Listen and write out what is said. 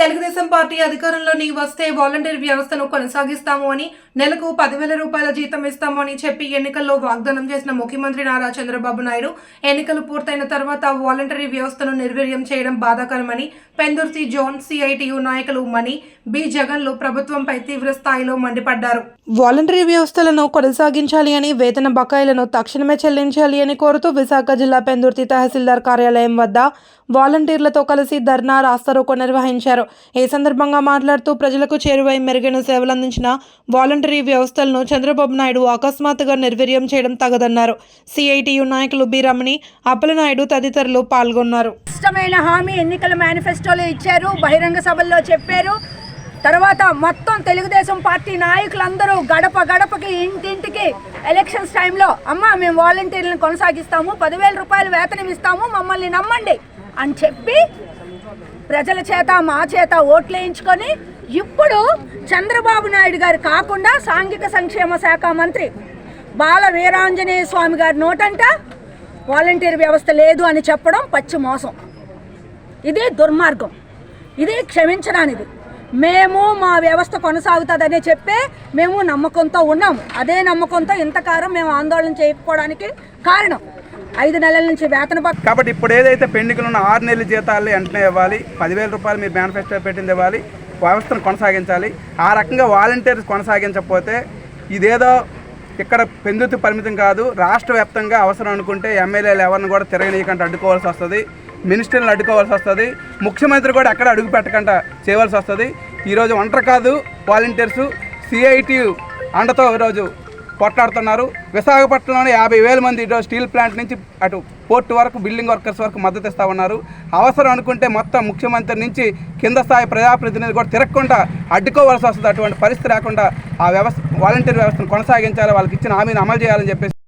Telugu Desam party అధికారంలోని వస్తే volunteer వ్యవస్థను కొనసాగిస్తాము అని నెలకు పదివేల రూపాయల జీతం ఇస్తాము అని చెప్పి ఎన్నికల్లో వాగ్దానం చేసిన ముఖ్యమంత్రి నారా చంద్రబాబు నాయుడు ఎన్నికలు పూర్తయిన తర్వాత వాలంటరీ వ్యవస్థను నిర్వీర్యం చేయడం బాధాకరమని పెందుర్తి జోన్ సిఐటియు నాయకులు మణి బి జగన్లు ప్రభుత్వంపై తీవ్ర స్థాయిలో మండిపడ్డారు. వాలంటరీ వ్యవస్థలను కొనసాగించాలి అని వేతన బకాయిలను తక్షణమే చెల్లించాలి అని కోరుతూ విశాఖ జిల్లా పెందుర్తి తహసీల్దార్ కార్యాలయం వద్ద వాలంటీర్లతో కలిసి ధర్నా రాస్తారోకో నిర్వహించారు. ఈ సందర్భంగా మాట్లాడుతూ ప్రజలకు చేరువై మెరుగైన సేవలు అందించిన వాలంటరీ వ్యవస్థలను చంద్రబాబు నాయుడు అకస్మాత్తుగా నిర్వీర్యం చేయడం తగదన్నారు. సిఐటియు నాయకులు బి రమణి అప్పలనాయుడు తదితరులు పాల్గొన్నారు. ఇష్టమైన హామీ ఎన్నికల మేనిఫెస్టోలో ఇచ్చారు బహిరంగ సభల్లో చెప్పారు. తర్వాత మొత్తం తెలుగుదేశం పార్టీ నాయకులందరూ గడప గడపకి ఇంటింటికి ఎలక్షన్స్ టైంలో అమ్మ మేము వాలంటీర్లను కొనసాగిస్తాము పదివేల రూపాయలు వేతనం ఇస్తాము మమ్మల్ని నమ్మండి అని చెప్పి ప్రజల చేత మా చేత ఓట్లు వేయించుకొని ఇప్పుడు చంద్రబాబు నాయుడు గారు కాకుండా సాంఘిక సంక్షేమ శాఖ మంత్రి బాల వీరాంజనేయ స్వామి గారి నోటంట వాలంటీర్ వ్యవస్థ లేదు అని చెప్పడం పచ్చి మోసం. ఇది దుర్మార్గం. ఇది క్షమించడానిది మేము మా వ్యవస్థ కొనసాగుతుందనే చెప్పే మేము నమ్మకంతో ఉన్నాము. అదే నమ్మకంతో ఇంతకాలం మేము ఆందోళన చేయకపోవడానికి కారణం ఐదు నెలల నుంచి వేతన కాబట్టి ఇప్పుడు ఏదైతే పెండింగ్లు ఉన్న ఆరు నెలల జీతాలు వెంటనే ఇవ్వాలి. పదివేల రూపాయలు మీరు మేనిఫెస్టో పెట్టింది ఇవ్వాలి. వ్యవస్థను కొనసాగించాలి. ఆ రకంగా వాలంటీర్స్ కొనసాగించకపోతే ఇదేదో ఇక్కడ పెందుతు పరిమితం కాదు. రాష్ట్ర వ్యాప్తంగా అవసరం అనుకుంటే ఎమ్మెల్యేలు ఎవరిని కూడా తిరగనీయకుండా. అడ్డుకోవాల్సి వస్తుంది. మినిస్టర్లను అడ్డుకోవాల్సి వస్తుంది. ముఖ్యమంత్రి కూడా ఎక్కడ అడుగు పెట్టకుండా చేయవలసి వస్తుంది. ఈరోజు ఒంటరి కాదు వాలంటీర్స్. సిఐటి అండతో ఈరోజు కొట్లాడుతున్నారు విశాఖపట్నంలోనే యాభై వేల మంది ఈరోజు స్టీల్ ప్లాంట్ నుంచి అటు పోర్టు వరకు బిల్డింగ్ వర్కర్స్ వరకు మద్దతు ఇస్తా ఉన్నారు. అవసరం అనుకుంటే మొత్తం ముఖ్యమంత్రి నుంచి కింద స్థాయి ప్రజాప్రతినిధులు కూడా తిరగకుండా అడ్డుకోవాల్సి వస్తుంది. అటువంటి పరిస్థితి రాకుండా ఆ వ్యవస్థ వాలంటీర్ వ్యవస్థను కొనసాగించాలి. వాళ్ళకి ఇచ్చిన హామీని అమలు చేయాలని చెప్పేసి